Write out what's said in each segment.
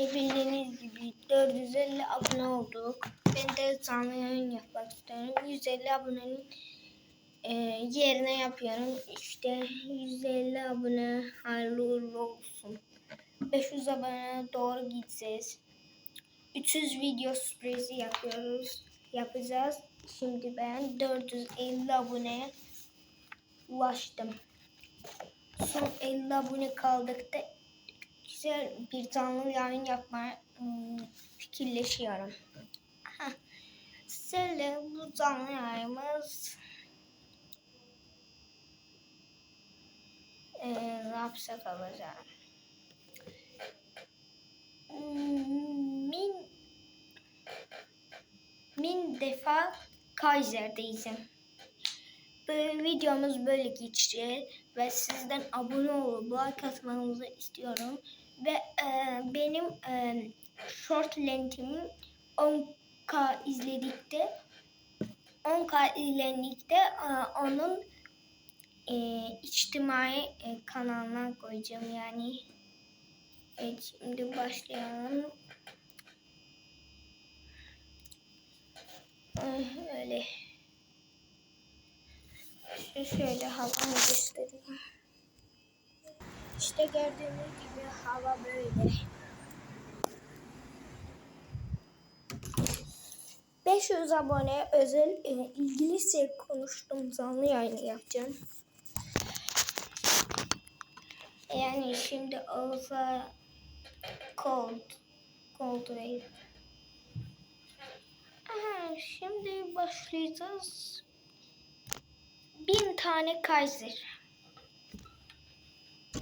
Bildiğiniz gibi 450 abone olduk. Ben de canlı yayın yapmak istiyorum. 150 abonenin e, yerine yapıyorum. İşte 150 abone hayırlı uğurlu olsun. 500 abone doğru gideceğiz. 300 video sürprizi yapıyoruz. Yapacağız. Şimdi ben 450 aboneye ulaştım. Son 50 abone kaldık da güzel bir canlı yayın yapmaya ım, fikirleşiyorum. Sizlerle bu canlı yayınımız eee ne yapsak alacağım. Min min defa Kaiser'deyim. Bu videomuz böyle geçti ve sizden abone olup like atmanızı istiyorum. Ve e, benim e, short lentimin 10k izledikte 10k izlendikte e, onun e, içtimai e, kanalına koyacağım yani. Evet şimdi başlayalım. Ay, Öyle. Şöyle havamı göstereyim. İşte gördüğünüz gibi hava böyle. 500 abone özel e, İngilizce konuştum canlı yayını yapacağım. Yani şimdi olsa cold, cold wave. Aha, şimdi başlayacağız. Bin tane Kaiser.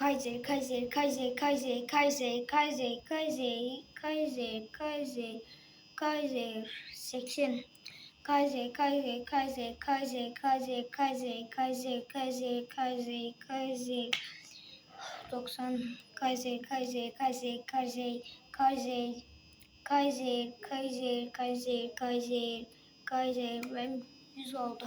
Kaiser, Kaiser, Kaiser, Kaiser, Kaiser, Kaiser, Kaiser, Kaiser, Kaiser, Kaiser, 80. Kaiser, Kaiser, Kaiser, Kaiser, Kaiser, Kaiser, Kaiser, Kaiser, Kaiser, Kaiser, 90. Kaiser, Kaiser, Kaiser, Kaiser, Kaiser, Kaiser, Kaiser, Kaiser, Kaiser, Kaiser, ben 100 oldu.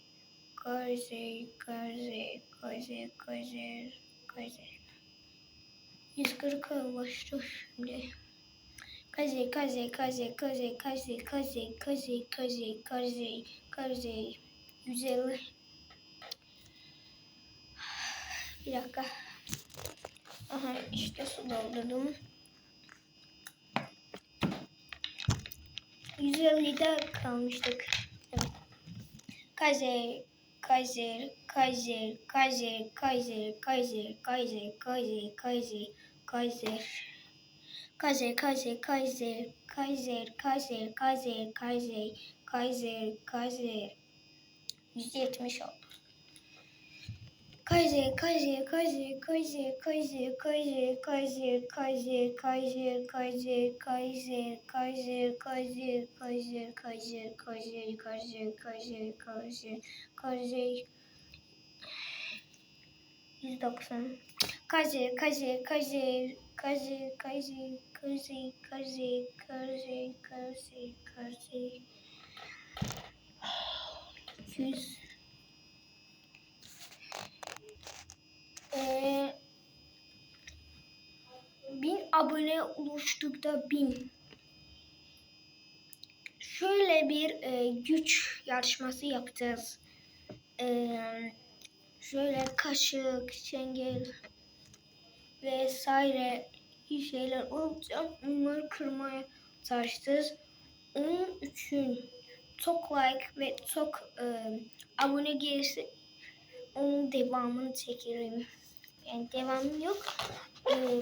Kaiser, Kaiser, Kaiser, Kaiser, Kaiser. 140 ulaştı şimdi. Kaze, kaze, kaze, kaze, kaze, kaze, kaze, kaze, kaze, kaze. 150. Bir dakika. Aha işte su doldurdum. 150'de kalmıştık. Evet. Kaze, Kaiser, Kaiser, Kaiser, Kaiser, Kaiser, Kaiser, Kaiser, Kaiser, Kaiser. Kaiser, Kaiser, Kaiser, Kaiser, Kaiser, Kaiser, Kaiser, Kaiser, Kaiser. 170 Kaiser, Kaiser, Kaiser, Kaiser, Kaiser, Kaiser, Kaiser, Kaiser, Kaiser, Kaiser, Kaiser, Kaiser, Kaiser, Kaiser, Kaiser, Kaiser, Kaiser, Kaiser, Kaiser, Kaiser. 190. Kaiser, Kaiser, Kaiser, Kaiser, Kaiser, Kaiser, Kaiser, Kaiser, Kaiser, Kaiser. 200 Ee, bin abone oluştukta bin. Şöyle bir e, güç yarışması yapacağız. Ee, şöyle kaşık, çengel vesaire şeyler olacak. Onları kırmaya çalışacağız. Onun için çok like ve çok e, abone gelirse onun devamını çekerim. Yani devamı yok. Ee,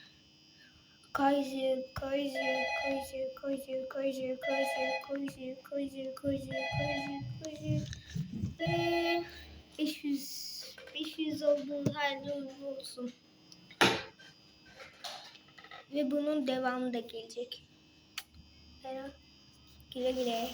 Kaiser, Kaiser, Kaiser, Kaiser, Kaiser, Kaiser, Kaiser, Kaiser, Kaiser, Kaiser, Kaiser. Ve 500, 500 oldu hayırlı uğurlu olsun. Ve bunun devamı da gelecek. Güle güle.